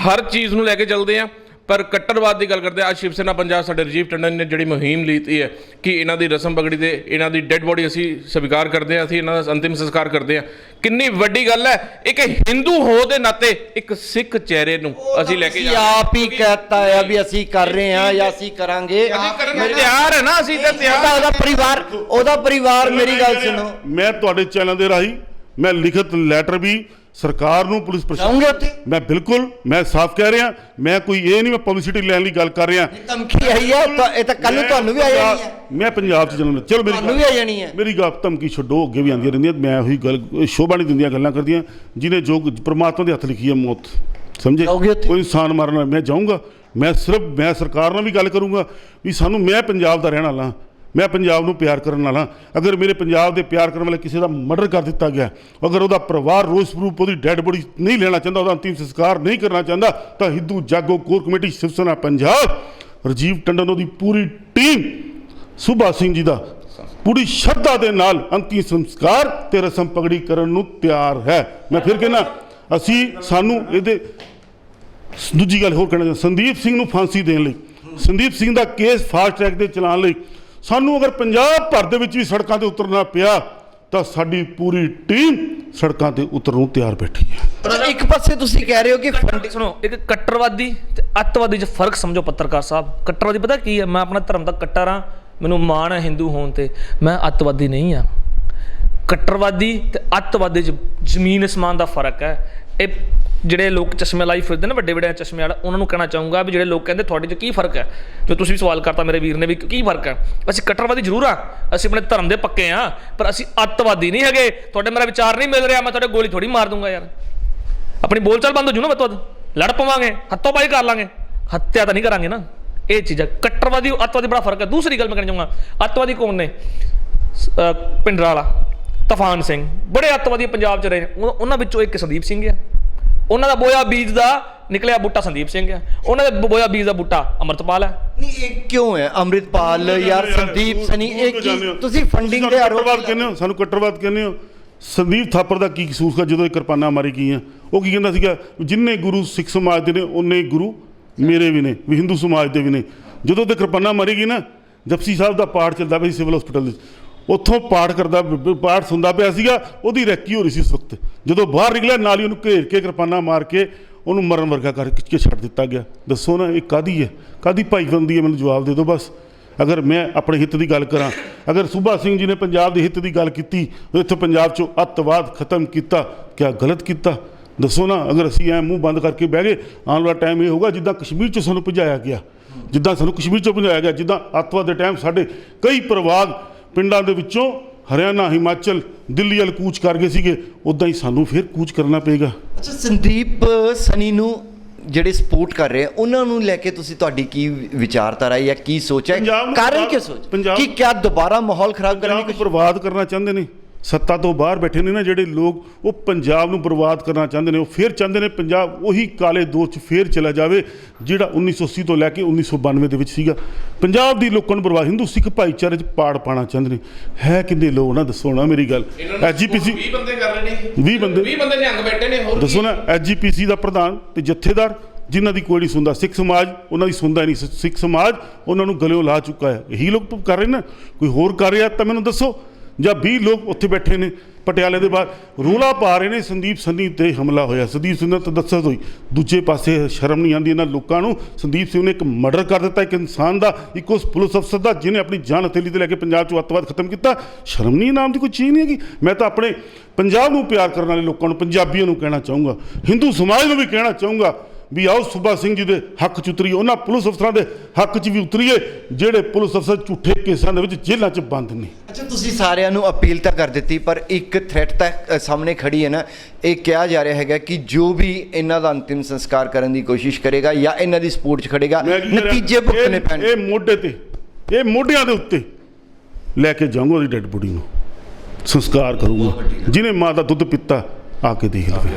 S4: ਹਰ ਚੀਜ਼ ਨੂੰ ਲੈ ਕੇ ਚੱਲਦੇ ਆ ਪਰ ਕੱਟੜਵਾਦ ਦੀ ਗੱਲ ਕਰਦੇ ਆ ਸ਼ਿਵ ਸੈਨਾ ਪੰਜਾਬ ਸਾਡੇ ਰਜੀਵ ਟੰਡਨ ਨੇ ਜਿਹੜੀ ਮੁਹਿੰਮ ਲੀਤੀ ਹੈ ਕਿ ਇਹਨਾਂ ਦੀ ਰਸਮ ਪਗੜੀ ਤੇ ਇਹਨਾਂ ਦੀ ਡੈੱਡ ਬੋਡੀ ਅਸੀਂ ਸਵੀਕਾਰ ਕਰਦੇ ਆ ਅਸੀਂ ਇਹਨਾਂ ਦਾ ਅੰਤਿਮ ਸੰਸਕਾਰ ਕਰਦੇ ਆ ਕਿੰਨੀ ਵੱਡੀ ਗੱਲ ਹੈ ਇੱਕ ਹਿੰਦੂ ਹੋ ਦੇ ਨਾਤੇ ਇੱਕ ਸਿੱਖ ਚਿਹਰੇ ਨੂੰ ਅਸੀਂ ਲੈ ਕੇ ਜਾ ਰਹੇ।
S1: ਆਪ ਹੀ ਕਹਤਾ ਹੈ ਵੀ ਅਸੀਂ ਕਰ ਰਹੇ ਹਾਂ ਜਾਂ ਅਸੀਂ ਕਰਾਂਗੇ।
S4: ਤਿਆਰ ਹੈ ਨਾ ਅਸੀਂ ਤਾਂ ਤਿਆਰ
S1: ਉਹਦਾ ਪਰਿਵਾਰ ਉਹਦਾ ਪਰਿਵਾਰ ਮੇਰੀ ਗੱਲ ਸੁਣੋ।
S2: ਮੈਂ ਤੁਹਾਡੇ ਚੈਨਲ ਦੇ ਰਾਹੀਂ ਮੈਂ ਲਿਖਤ ਲੈਟਰ ਵੀ ਸਰਕਾਰ ਨੂੰ ਪੁਲਿਸ
S1: ਉੱਥੇ।
S2: ਮੈਂ ਬਿਲਕੁਲ ਮੈਂ ਸਾਫ਼ ਕਹਿ ਰਿਹਾ ਮੈਂ ਕੋਈ ਇਹ ਨਹੀਂ ਮੈਂ ਪਬਲਿਸਿਟੀ ਲੈਣ ਲਈ ਗੱਲ ਕਰ ਰਿਹਾ।
S1: ਧਮਕੀ ਆਈ ਹੈ ਤਾਂ ਇਹ ਤਾਂ ਕੱਲ ਨੂੰ
S2: ਮੈਂ
S1: ਤੁਹਾਨੂੰ ਵੀ ਆ ਜਾਣੀ ਹੈ
S2: ਮੈਂ ਪੰਜਾਬ 'ਚ ਜਨਮ ਲਿਆ। ਚਲੋ ਮੇਰੀ
S1: ਤੁਹਾਨੂੰ ਵੀ ਆ ਜਾਣੀ ਹੈ
S2: ਮੇਰੀ ਗੱਲ ਧਮਕੀ ਛੱਡੋ ਅੱਗੇ ਵੀ ਆਉਂਦੀਆਂ ਰਹਿੰਦੀਆਂ ਮੈਂ ਉਹੀ ਗੱਲ ਸ਼ੋਭਾ ਨਹੀਂ ਦਿੰਦੀਆਂ ਗੱਲਾਂ ਕਰਦੀਆਂ ਜਿਹਨੇ ਜੋ ਪ੍ਰਮਾਤਮਾ ਦੇ ਹੱਥ ਲਿਖੀ ਹੈ ਮੌਤ। ਸਮਝੇ?
S1: ਜਾਓਗੇ ਉੱਥੇ?
S2: ਕੋਈ ਇਨਸਾਨ ਮਾਰਨਾ ਮੈਂ ਜਾਊਂਗਾ। ਮੈਂ ਸਿਰਫ ਮੈਂ ਸਰਕਾਰ ਨਾਲ ਵੀ ਗੱਲ ਕਰੂੰਗਾ ਵੀ ਸਾਨੂੰ ਮੈਂ ਪੰਜਾਬ ਦਾ ਰਹਿਣ ਵਾਲਾ ਮੈਂ ਪੰਜਾਬ ਨੂੰ ਪਿਆਰ ਕਰਨ ਵਾਲਾ ਅਗਰ ਮੇਰੇ ਪੰਜਾਬ ਦੇ ਪਿਆਰ ਕਰਨ ਵਾਲੇ ਕਿਸੇ ਦਾ ਮਰਡਰ ਕਰ ਦਿੱਤਾ ਗਿਆ, ਅਗਰ ਉਹਦਾ ਪਰਿਵਾਰ ਰੋਸ ਪ੍ਰੂਫ ਉਹਦੀ ਡੈੱਡ ਬੋਡੀ ਨਹੀਂ ਲੈਣਾ ਚਾਹੁੰਦਾ, ਉਹਦਾ ਅੰਤਿਮ ਸੰਸਕਾਰ ਨਹੀਂ ਕਰਨਾ ਚਾਹੁੰਦਾ, ਤਾਂ ਹਿੰਦੂ ਜਾਗੋ ਕੋਰ ਕਮੇਟੀ ਸ਼ਿਵ ਸੈਨਾ ਪੰਜਾਬ, ਰਜੀਵ ਟੰਡਨ ਉਹਦੀ ਪੂਰੀ ਟੀਮ, ਸੁਭਾ ਸਿੰਘ ਜੀ ਦਾ ਪੂਰੀ ਸ਼ਰਧਾ ਦੇ ਨਾਲ ਅੰਤਿਮ ਸੰਸਕਾਰ ਤੇ ਰਸਮ ਪਗੜੀ ਕਰਨ ਨੂੰ ਤਿਆਰ ਹੈ। ਮੈਂ ਫਿਰ ਕਹਿੰਦਾ, ਅਸੀਂ ਸਾਨੂੰ ਇਹਦੇ ਦੂਜੀ ਗੱਲ ਹੋਰ ਕਹਿਣਾ ਚਾਹੁੰਦਾ, ਸੰਦੀਪ ਸਿੰਘ ਨੂੰ ਫਾਂਸੀ ਦੇਣ ਲਈ। ਸੰਦੀਪ ਸਿੰਘ ਦਾ ਕੇਸ ਫਾਸਟ ਟਰੈਕ ਤੇ ਚਲਾਉਣ ਲਈ ਸਾਨੂੰ ਅਗਰ ਪੰਜਾਬ ਭਰ ਦੇ ਵਿੱਚ ਵੀ ਸੜਕਾਂ ਤੇ ਉਤਰਨਾ ਪਿਆ ਤਾਂ ਸਾਡੀ ਪੂਰੀ ਟੀਮ ਸੜਕਾਂ ਤੇ ਉਤਰਨ ਨੂੰ ਤਿਆਰ ਬੈਠੀ ਹੈ।
S1: ਇੱਕ ਪਾਸੇ ਤੁਸੀਂ ਕਹਿ ਰਹੇ ਹੋ ਕਿ
S3: ਫੰਡ ਸੁਣੋ ਇੱਕ ਕੱਟਰਵਾਦੀ ਤੇ ਅੱਤਵਾਦੀ 'ਚ ਫ਼ਰਕ ਸਮਝੋ ਪੱਤਰਕਾਰ ਸਾਹਿਬ। ਕੱਟਰਵਾਦੀ ਪਤਾ ਕੀ ਹੈ? ਮੈਂ ਆਪਣਾ ਧਰਮ ਦਾ ਕੱਟਰ ਹਾਂ ਮੈਨੂੰ ਮਾਣ ਹੈ ਹਿੰਦੂ ਹੋਣ ਤੇ। ਮੈਂ ਅੱਤਵਾਦੀ ਨਹੀਂ ਆ ਕੱਟਰਵਾਦੀ ਤੇ ਅੱਤਵਾਦੀ 'ਚ ਜ਼ਮੀਨ ਅਸਮਾਨ ਦਾ ਫ਼ਰਕ ਹੈ। ਇਹ ਜਿਹੜੇ ਲੋਕ ਚਸ਼ਮੇ ਲਾਈ ਫਿਰਦੇ ਨੇ ਵੱਡੇ ਵੱਡੇ ਚਸ਼ਮੇ ਵਾਲਾ, ਉਹਨਾਂ ਨੂੰ ਕਹਿਣਾ ਚਾਹੂੰਗਾ ਵੀ ਜਿਹੜੇ ਲੋਕ ਕਹਿੰਦੇ ਤੁਹਾਡੇ 'ਚ ਕੀ ਫ਼ਰਕ ਹੈ? ਜੋ ਤੁਸੀਂ ਵੀ ਸਵਾਲ ਕਰਤਾ ਮੇਰੇ ਵੀਰ ਨੇ ਵੀ ਕੀ ਫ਼ਰਕ ਹੈ? ਅਸੀਂ ਕੱਟਰਵਾਦੀ ਜ਼ਰੂਰ ਆ ਅਸੀਂ ਆਪਣੇ ਧਰਮ ਦੇ ਪੱਕੇ ਆ ਪਰ ਅਸੀਂ ਅੱਤਵਾਦੀ ਨਹੀਂ ਹੈਗੇ। ਤੁਹਾਡੇ ਮੇਰਾ ਵਿਚਾਰ ਨਹੀਂ ਮਿਲ ਰਿਹਾ, ਮੈਂ ਤੁਹਾਡੇ ਗੋਲੀ ਥੋੜੀ ਮਾਰ ਦੂੰਗਾ ਯਾਰ। ਆਪਣੀ ਬੋਲਚਾਲ ਬੰਦ ਹੋ ਜੂ ਨਾ ਮਤਵਦ ਲੜ ਪਵਾਂਗੇ, ਹੱਥੋਂ ਪਾਈ ਕਰ ਲਾਂਗੇ। ਹੱਤਿਆ ਤਾਂ ਨਹੀਂ ਕਰਾਂਗੇ ਨਾ। ਇਹ ਚੀਜ਼ਾਂ ਕੱਟਰਵਾਦੀ ਅੱਤਵਾਦੀ ਬੜਾ ਫ਼ਰਕ ਹੈ। ਦੂਸਰੀ ਗੱਲ ਮੈਂ ਕਹਿਣਾ ਚਾਹੂੰਗਾ, ਅੱਤਵਾਦੀ ਕੌਣ ਨੇ? ਸ- ਅਹ ਪਿੰਡਰਾ ਵਾਲਾ, ਤੂਫਾਨ ਸਿੰਘ। ਬੜੇ ਅੱਤਵਾਦੀ ਪੰਜਾਬ 'ਚ ਰਹੇ ਉਹਨਾਂ ਵਿੱਚੋਂ ਇੱਕ ਸੰਦੀਪ ਸਿੰਘ ਆ। ਉਹਨਾਂ ਦਾ ਬੋਇਆ ਬੀਜ ਦਾ ਨਿਕਲਿਆ ਬੂਟਾ ਸੰਦੀਪ ਸਿੰਘ ਆ ਉਹਨਾਂ ਦੇ ਬੋਇਆ ਬੀਜ ਦਾ ਬੂਟਾ ਅਮਰਤਪਾਲ ਹੈ।
S1: ਨਹੀਂ ਇਹ ਕਿਉਂ ਹੈ? ਅੰਮ੍ਰਿਤਪਾਲ ਯਾਰ ਸੰਦੀਪ ਸਨੀ ਇਹ ਕੀ ਤੁਸੀਂ ਫੰਡਿੰਗ ਦੇ ਆਰੋਪ
S2: ਕੱਟਰਵਾਦ ਕਹਿੰਦੇ ਹੋ? ਸਾਨੂੰ ਕੱਟਰਵਾਦ ਕਹਿੰਦੇ ਹੋ? ਸੰਦੀਪ ਥਾਪਰ ਦਾ ਕੀ ਕਸੂਰ ਸੀ ਜਦੋਂ ਇਹ ਕਿਰਪਾਨਾਂ ਮਾਰੀ ਗਈਆਂ? ਉਹ ਕੀ ਕਹਿੰਦਾ ਸੀਗਾ? ਜਿੰਨੇ ਗੁਰੂ ਸਿੱਖ ਸਮਾਜ ਦੇ ਨੇ ਉਹਨੇ ਹੀ ਗੁਰੂ ਮੇਰੇ ਵੀ ਨੇ ਵੀ ਹਿੰਦੂ ਸਮਾਜ ਦੇ ਵੀ ਨੇ। ਜਦੋਂ ਤੇ ਕਿਰਪਾਨਾਂ ਮਾਰੀ ਗਈ ਨਾ ਜਪਸੀ ਸਾਹਿਬ ਦਾ ਪਾਠ ਚੱਲਦਾ ਪਿਆ ਸੀ ਸਿਵਲ ਹਸਪੀਟਲ ਵਿੱਚ। ਉੱਥੋਂ ਪਾਠ ਕਰਦਾ ਪਾਠ ਸੁਣਦਾ ਪਿਆ ਸੀਗਾ, ਉਹਦੀ ਰੈਕੀ ਹੋ ਰਹੀ ਸੀ ਉਸ ਵਕਤ। ਜਦੋਂ ਬਾਹਰ ਨਿਕਲਿਆ, ਨਾਲ ਹੀ ਉਹਨੂੰ ਘੇਰ ਕੇ ਕਿਰਪਾਨਾ ਮਾਰ ਕੇ ਉਹਨੂੰ ਮਰਨ ਵਰਗਾ ਕਰਕੇ ਛੱਡ ਦਿੱਤਾ ਗਿਆ। ਦੱਸੋ ਨਾ, ਇਹ ਕਾਦੀ ਹੈ? ਕਾਦੀ ਭਾਈਬੰਦੀ ਹੈ? ਮੈਨੂੰ ਜਵਾਬ ਦੇ ਦਿਓ ਬਸ। ਅਗਰ ਮੈਂ ਆਪਣੇ ਹਿੱਤ ਦੀ ਗੱਲ ਕਰਾਂ, ਅਗਰ ਸੁਭਾ ਸਿੰਘ ਜੀ ਨੇ ਪੰਜਾਬ ਦੇ ਹਿੱਤ ਦੀ ਗੱਲ ਕੀਤੀ ਇੱਥੇ ਪੰਜਾਬ 'ਚੋਂ ਅੱਤਵਾਦ ਖਤਮ ਕੀਤਾ, ਕਿਆ ਗਲਤ ਕੀਤਾ? ਦੱਸੋ ਨਾ, ਅਗਰ ਅਸੀਂ ਐ ਮੂੰਹ ਬੰਦ ਕਰਕੇ ਬਹਿ ਗਏ, ਆਉਣ ਵਾਲਾ ਟਾਈਮ ਇਹ ਹੋਊਗਾ ਜਿੱਦਾਂ ਕਸ਼ਮੀਰ 'ਚ ਸਾਨੂੰ ਭਜਾਇਆ ਗਿਆ। ਜਿੱਦਾਂ ਸਾਨੂੰ ਕਸ਼ਮੀਰ 'ਚੋਂ ਭਜਾਇਆ ਗਿਆ, ਜਿੱਦਾਂ ਅੱਤਵਾਦ ਦੇ ਟਾਈਮ ਸਾਡੇ ਕਈ ਪਰਿਵਾਰ ਪਿੰਡਾਂ ਦੇ ਵਿੱਚੋਂ ਹਰਿਆਣਾ ਹਿਮਾਚਲ ਦਿੱਲੀ ਵੱਲ ਕੂਚ ਕਰ ਗਏ ਸੀਗੇ ਉਦਾਂ ਹੀ ਸਾਨੂੰ ਫਿਰ ਕੂਚ ਕਰਨਾ ਪਏਗਾ।
S1: ਅੱਛਾ ਸੰਦੀਪ ਸਨੀ ਨੂੰ ਜਿਹੜੇ ਸਪੋਰਟ ਕਰ ਰਹੇ ਆ ਉਹਨਾਂ ਨੂੰ ਲੈ ਕੇ ਤੁਸੀਂ ਤੁਹਾਡੀ ਕੀ ਵਿਚਾਰਧਾਰਾ ਹੈ ਜਾਂ ਕੀ ਸੋਚ ਹੈ? ਕਾਰਨ ਕੀ ਸੋਚ? ਕਿ ਕਿਆ ਦੁਬਾਰਾ ਮਾਹੌਲ ਖਰਾਬ ਕਰਨ ਦੀ ਕੋਸ਼ਿਸ਼
S2: ਬਰਬਾਦ ਕਰਨਾ ਚਾਹੁੰਦੇ ਨੇ। ਸੱਤਾ ਤੋਂ ਬਾਹਰ ਬੈਠੇ ਨੇ ਨਾ ਜਿਹੜੇ ਲੋਕ ਉਹ ਪੰਜਾਬ ਨੂੰ ਬਰਬਾਦ ਕਰਨਾ ਚਾਹੁੰਦੇ ਨੇ ਉਹ ਫੇਰ ਚਾਹੁੰਦੇ ਨੇ ਪੰਜਾਬ ਉਹੀ ਕਾਲੇ ਦੌਰ 'ਚ ਫੇਰ ਚਲਾ ਜਾਵੇ ਜਿਹੜਾ 1980 ਤੋਂ ਲੈ ਕੇ 1992 ਦੇ ਵਿੱਚ ਸੀਗਾ। ਪੰਜਾਬ ਦੀ ਲੋਕਾਂ ਨੂੰ ਬਰਬਾਦ ਹਿੰਦੂ ਸਿੱਖ ਭਾਈਚਾਰੇ 'ਚ ਪਾੜ ਪਾਣਾ ਚਾਹੁੰਦੇ ਨੇ। ਹੈ ਕਿੰਨੇ ਲੋਕ ਨਾ ਦੱਸੋ ਨਾ ਮੇਰੀ ਗੱਲ। ਐਜੀਪੀਸੀ
S4: 20 ਬੰਦੇ ਕਰ ਰਹੇ ਨੇ।
S2: 20 ਬੰਦੇ।
S4: 20 ਬੰਦੇ ਨਿਹੰਗ ਬੈਠੇ ਨੇ ਹੋਰ
S2: ਦੱਸੋ ਨਾ ਐਜੀਪੀਸੀ ਦਾ ਪ੍ਰਧਾਨ ਤੇ ਜਥੇਦਾਰ ਜਿਨ੍ਹਾਂ ਦੀ ਕੋਈ ਨਹੀਂ ਸੁਣਦਾ। ਸਿੱਖ ਸਮਾਜ ਉਹਨਾਂ ਦੀ ਸੁਣਦਾ ਨਹੀਂ। ਸਿੱਖ ਸਮਾਜ ਉਹਨਾਂ ਨੂੰ ਗਲਿਓ ਲਾ ਚੁੱਕਾ ਹੈ। ਇਹੀ ਲੋਕ ਕਰ ਰਹੇ ਨਾ। ਕੋਈ ਹੋਰ ਕਰ ਰਿਹਾ ਤਾਂ ਮੈਨੂੰ ਦੱਸੋ। ਜਾਂ 20 ਲੋਕ ਉੱਥੇ ਬੈਠੇ ਨੇ ਪਟਿਆਲੇ ਦੇ ਬਾਹਰ। ਰੋਲਾ ਪਾ ਰਹੇ ਨੇ ਸੰਦੀਪ ਸੰਨੀ ਤੇ ਹਮਲਾ ਹੋਇਆ। ਸੰਦੀਪ ਸਿੰਘ ਦਾ ਤਾਂ ਦੱਸਿਆ ਹੋਈ ਦੂਜੇ ਪਾਸੇ ਸ਼ਰਮ ਨਹੀਂ ਆਉਂਦੀ ਇਹਨਾਂ ਲੋਕਾਂ ਨੂੰ। ਸੰਦੀਪ ਸਿੰਘ ਨੇ ਇੱਕ ਮਰਡਰ ਕਰ ਦਿੱਤਾ। ਇੱਕ ਇਨਸਾਨ ਦਾ, ਇੱਕ ਉਸ ਪੁਲਿਸ ਅਫਸਰ ਦਾ, ਜਿਹਨੇ ਆਪਣੀ ਜਾਨ ਹਥੇਲੀ ਤੇ ਲੈ ਕੇ ਪੰਜਾਬ 'ਚੋਂ ਅੱਤਵਾਦ ਖਤਮ ਕੀਤਾ। ਸ਼ਰਮ ਨਹੀਂ ਨਾਮ ਦੀ ਕੋਈ ਚੀਜ਼ ਨਹੀਂ ਹੈਗੀ। ਮੈਂ ਤਾਂ ਆਪਣੇ ਪੰਜਾਬ ਨੂੰ ਪਿਆਰ ਕਰਨ ਵਾਲੇ ਲੋਕਾਂ ਨੂੰ, ਪੰਜਾਬੀਆਂ ਨੂੰ ਕਹਿਣਾ ਚਾਹੂੰਗਾ। ਹਿੰਦੂ ਸਮਾਜ ਨੂੰ ਵੀ ਕਹਿਣਾ ਚਾਹੂੰਗਾ ਵੀ ਆਓ ਸੁਭਾ ਸਿੰਘ ਜੀ ਦੇ ਹੱਕ ਚ ਉਤਰੀਏ। ਉਹਨਾਂ ਪੁਲਿਸ ਅਫਸਰਾਂ ਦੇ ਹੱਕ ਚ ਵੀ ਉਤਰੀਏ, ਜਿਹੜੇ ਪੁਲਿਸ ਅਫਸਰ ਝੂਠੇ ਕੇਸਾਂ ਦੇ ਵਿੱਚ ਜੇਲ੍ਹਾਂ ਚ ਬੰਦ ਨੇ।
S1: ਅੱਛਾ ਤੁਸੀਂ ਸਾਰਿਆਂ ਨੂੰ ਅਪੀਲ ਤਾਂ ਕਰ ਦਿੱਤੀ ਪਰ ਇੱਕ ਥ੍ਰੈਟ ਤਾਂ ਅ, ਸਾਹਮਣੇ ਖੜੀ ਹੈ ਨਾ। ਇਹ ਕਿਹਾ ਜਾ ਰਿਹਾ ਹੈਗਾ ਕਿ ਜੋ ਵੀ ਇਹਨਾਂ ਦਾ ਅੰਤਿਮ ਸੰਸਕਾਰ ਕਰਨ ਦੀ ਕੋਸ਼ਿਸ਼ ਕਰੇਗਾ ਜਾਂ ਇਹਨਾਂ ਦੀ ਸਪੋਰਟ 'ਚ ਖੜੇਗਾ
S2: ਮੈਂ ਕੀ
S1: ਨਤੀਜੇ ਭੁਗਤਣੇ
S2: ਇਹ-
S1: ਪੈਣਗੇ।
S2: ਇਹ ਮੋਢੇ ਤੇ ਇਹ ਮੋਢਿਆਂ ਦੇ ਉੱਤੇ ਲੈ ਕੇ ਜਾਊਂਗਾ ਉਹਦੀ ਡੈੱਡ ਬੋਡੀ ਨੂੰ। ਸੰਸਕਾਰ ਕਰੂੰਗਾ। ਜਿਹਨੇ ਮਾਂ ਦਾ ਦੁੱਧ ਪੀਤਾ ਆ ਕੇ ਦੇਖ ਲਵੇ।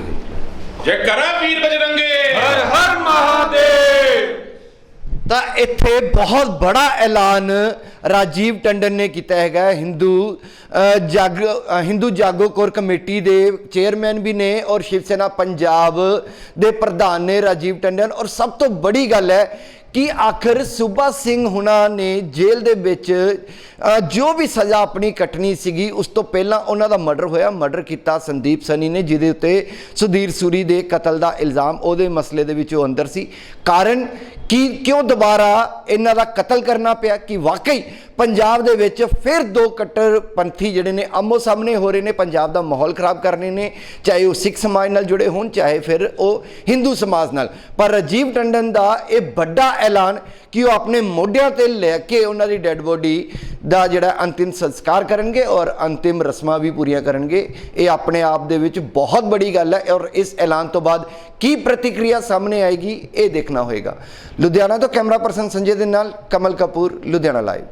S4: ਜੈ ਕਰਾ ਵੀਰ ਬਜਰੰਗੇ
S1: ਤਾਂ ਇੱਥੇ ਬਹੁਤ ਬੜਾ ਐਲਾਨ ਰਾਜੀਵ ਟੰਡਨ ਨੇ ਕੀਤਾ ਹੈਗਾ। ਹਿੰਦੂ ਜਾਗ ਹਿੰਦੂ ਜਾਗੋ ਕੋਰ ਕਮੇਟੀ ਦੇ ਚੇਅਰਮੈਨ ਵੀ ਨੇ ਔਰ ਸ਼ਿਵ ਸੈਨਾ ਪੰਜਾਬ ਦੇ ਪ੍ਰਧਾਨ ਨੇ ਰਾਜੀਵ ਟੰਡਨ। ਔਰ ਸਭ ਤੋਂ ਬੜੀ ਗੱਲ ਹੈ ਕਿ ਆਖਰ ਸੁਭਾ ਸਿੰਘ ਹੁਣਾਂ ਨੇ ਜੇਲ੍ਹ ਦੇ ਵਿੱਚ ਜੋ ਵੀ ਸਜ਼ਾ ਆਪਣੀ ਕੱਟਣੀ ਸੀਗੀ, ਉਸ ਤੋਂ ਪਹਿਲਾਂ ਉਹਨਾਂ ਦਾ ਮਰਡਰ ਹੋਇਆ। ਮਰਡਰ ਕੀਤਾ ਸੰਦੀਪ ਸਨੀ ਨੇ, ਜਿਹਦੇ ਉੱਤੇ ਸੁਧੀਰ ਸੂਰੀ ਦੇ ਕਤਲ ਦਾ ਇਲਜ਼ਾਮ ਉਹਦੇ ਮਸਲੇ ਦੇ ਵਿੱਚ ਉਹ ਅੰਦਰ ਸੀ। ਕਾਰਨ ਕੀ ਕਿਉਂ ਦੁਬਾਰਾ ਇਹਨਾਂ ਦਾ ਕਤਲ ਕਰਨਾ ਪਿਆ? ਕਿ ਵਾਕਈ ਪੰਜਾਬ ਦੇ ਵਿੱਚ ਫਿਰ ਦੋ ਕੱਟੜਪੰਥੀ ਜਿਹੜੇ ਨੇ ਆਮੋ ਸਾਹਮਣੇ ਹੋ ਰਹੇ ਨੇ, ਪੰਜਾਬ ਦਾ ਮਾਹੌਲ ਖਰਾਬ ਕਰਨੇ ਨੇ, ਚਾਹੇ ਉਹ ਸਿੱਖ ਸਮਾਜ ਨਾਲ ਜੁੜੇ ਹੋਣ, ਚਾਹੇ ਫਿਰ ਉਹ ਹਿੰਦੂ ਸਮਾਜ ਨਾਲ। ਪਰ ਰਾਜੀਵ ਟੰਡਨ ਦਾ ਇਹ ਵੱਡਾ ਐਲਾਨ ਕਿ ਉਹ ਆਪਣੇ ਮੋਢਿਆਂ ਤੇ ਲੈ ਕੇ ਉਹਨਾਂ ਦੀ ਡੈੱਡ ਬੋਡੀ ਦਾ ਜਿਹੜਾ ਅੰਤਿਮ ਸੰਸਕਾਰ ਕਰਨਗੇ ਔਰ ਅੰਤਿਮ ਰਸਮਾਂ ਵੀ ਪੂਰੀਆਂ ਕਰਨਗੇ। ਇਹ ਆਪਣੇ ਆਪ ਦੇ ਵਿੱਚ ਬਹੁਤ ਬੜੀ ਗੱਲ ਹੈ ਔਰ ਇਸ ਐਲਾਨ ਤੋਂ ਬਾਅਦ ਕੀ ਪ੍ਰਤੀਕਿਰਿਆ ਸਾਹਮਣੇ ਆਏਗੀ, ਇਹ ਦੇਖਣਾ ਹੋਏਗਾ। ਲੁਧਿਆਣਾ ਤੋਂ ਕੈਮਰਾ ਪਰਸਨ ਸੰਜੇ ਦੇ ਨਾਲ ਕਮਲ ਕਪੂਰ, ਲੁਧਿਆਣਾ ਲਾਈਵ